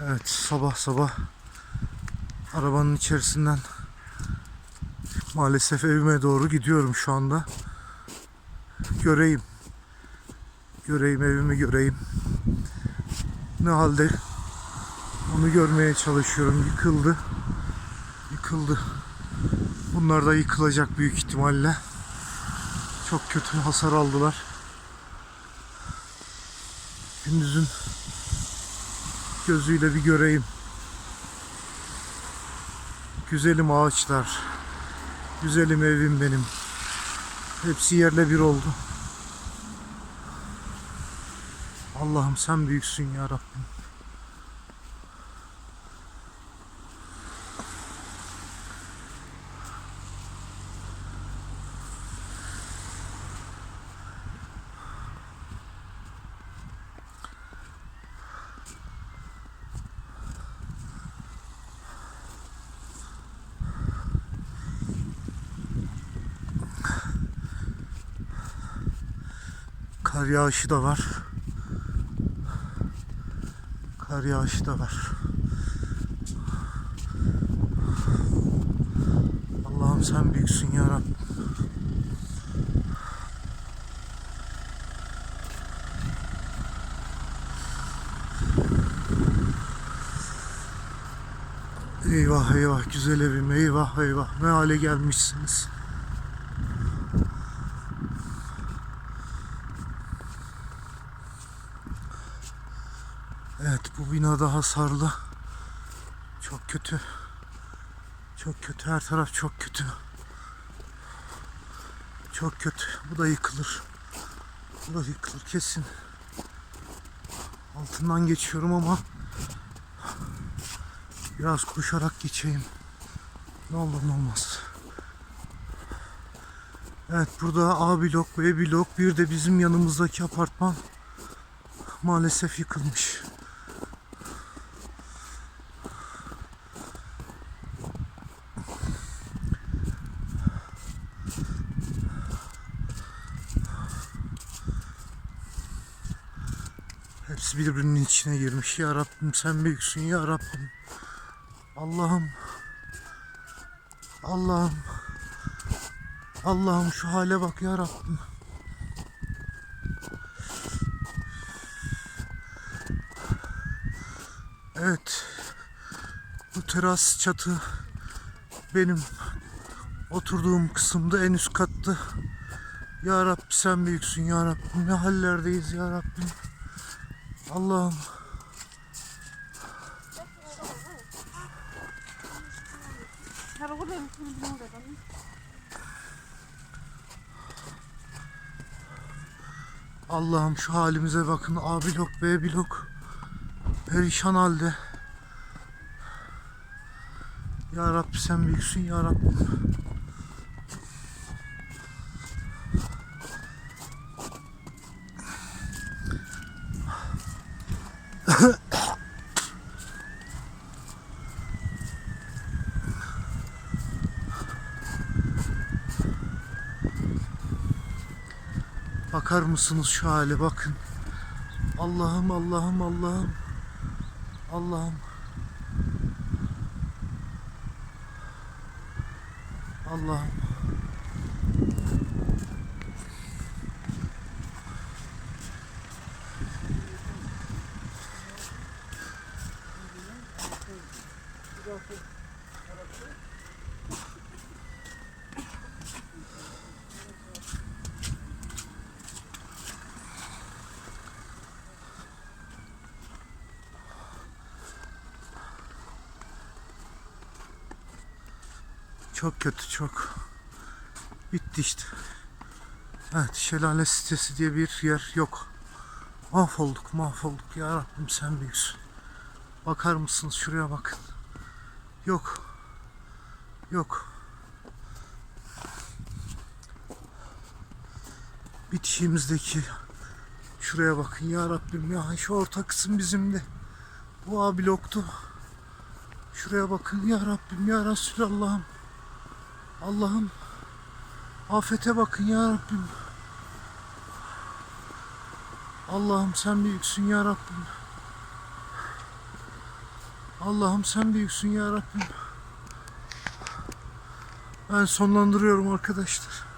Evet sabah sabah arabanın içerisinden maalesef evime doğru gidiyorum şu anda. Göreyim. Göreyim evimi göreyim. Ne halde onu görmeye çalışıyorum. Yıkıldı. Yıkıldı. Bunlar da yıkılacak büyük ihtimalle. Çok kötü hasar aldılar. Gündüzün gözüyle bir göreyim. Güzelim ağaçlar. Güzelim evim benim. Hepsi yerle bir oldu. Allah'ım sen büyüksün ya Rabbim. Kar yağışı da var. Kar yağışı da var. Allah'ım sen büyüksün ya Rabbim. Eyvah eyvah güzel evim eyvah eyvah ne hale gelmişsiniz. Evet bu binada hasarlı. Çok kötü. Çok kötü her taraf çok kötü. Çok kötü. Bu da yıkılır. Bu da yıkılır kesin. Altından geçiyorum ama biraz koşarak geçeyim. Ne olur ne olmaz. Evet burada A blok, B blok, bir de bizim yanımızdaki apartman maalesef yıkılmış. Hepsi birbirinin içine girmiş. Ya Rabbim sen büyüksün ya Rabbim. Allah'ım. Allah'ım. Allah'ım şu hale bak ya Rabbim. Evet. Bu teras çatı benim oturduğum kısımda en üst kattı. Ya Rabbi sen büyüksün ya Rabbim. Ne hallerdeyiz ya Rabbim. Allah'ım. Allah'ım şu halimize bakın. A blok, B blok. Perişan halde. Ya Rabbi sen büyüksün ya Rabbim. Bakar mısınız şu hale bakın. Allah'ım Allah'ım Allah'ım. Allah'ım. Allah'ım. Çok kötü çok. Bitti işte. Evet şelale sitesi diye bir yer yok. Mahvolduk mahvolduk ya Rabbim sen büyüksün. Bakar mısınız şuraya bakın. Yok. Yok. Bitişimizdeki şuraya bakın ya Rabbim ya şu orta kısım bizimdi. Bu A bloktu. Şuraya bakın ya Rabbim ya Resulallah'ım. Allah'ım afete bakın ya Rabbim. Allah'ım sen büyüksün ya Rabbim. Allah'ım sen büyüksün ya Rabbim. Ben sonlandırıyorum arkadaşlar.